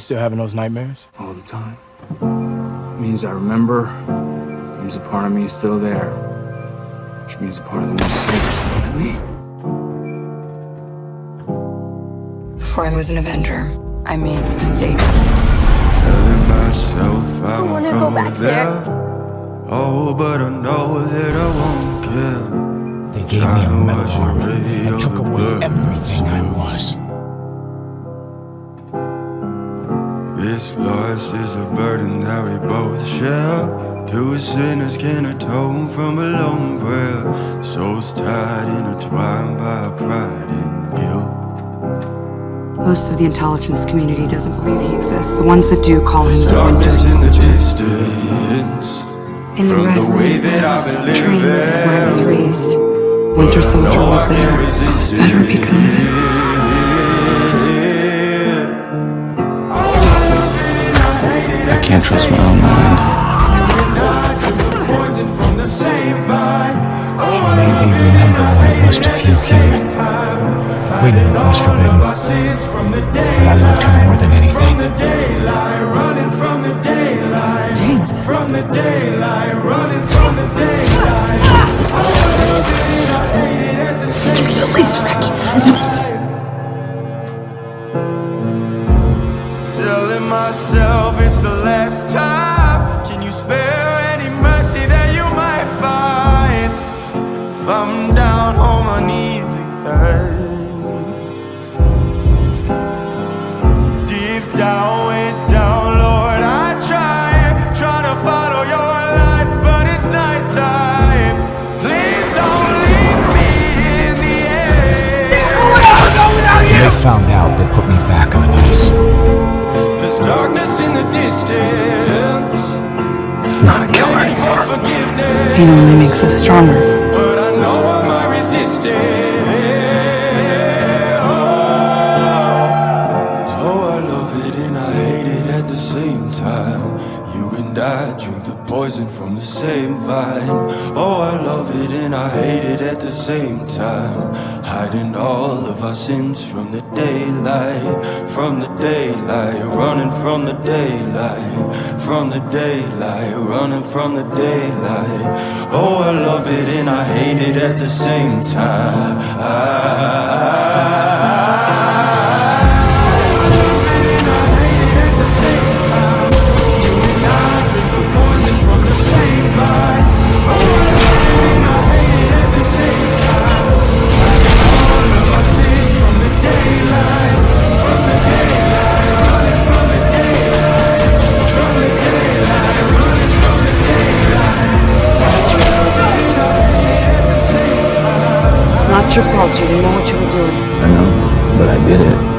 You still having those nightmares? all the time. It means I remember. It means a part of me is still there. Which means a part of the one is still in me. Before I was an Avenger, I made mistakes. Telling myself I won't wanna go back there. Oh, but I know that I won't care. They gave me a metal armor and took away everything I was. This loss is a burden that we both share. Two sinners can atone from a lone prayer. Souls tied, intertwined by pride and guilt. Most of the intelligence community doesn't believe he exists. The ones that do call him the Winter Darkness in the Soldier. distance. In the red the way that I I've been trained, living. where I was raised, Winter Soldier was there. Better because of it. Can't trust my own mind. She made me remember what it was to feel human. We knew it was forbidden, but I loved her more than anything. James. At least recognize me. If I'm down on my knees again. Deep down, way down, Lord, I try, try to follow your light, but it's nighttime. Please don't leave me in the air. They found out, they put me back on ice. There's darkness in the distance. Not a killer anymore. forgiveness. Pain only makes us stronger. Know I might You and I drink the poison from the same vine. Oh, I love it and I hate it at the same time. Hiding all of our sins from the daylight, from the daylight, running from the daylight, from the daylight, running from the daylight. Oh, I love it and I hate it at the same time. Not your fault. You didn't know what you were doing. I know, but I did it.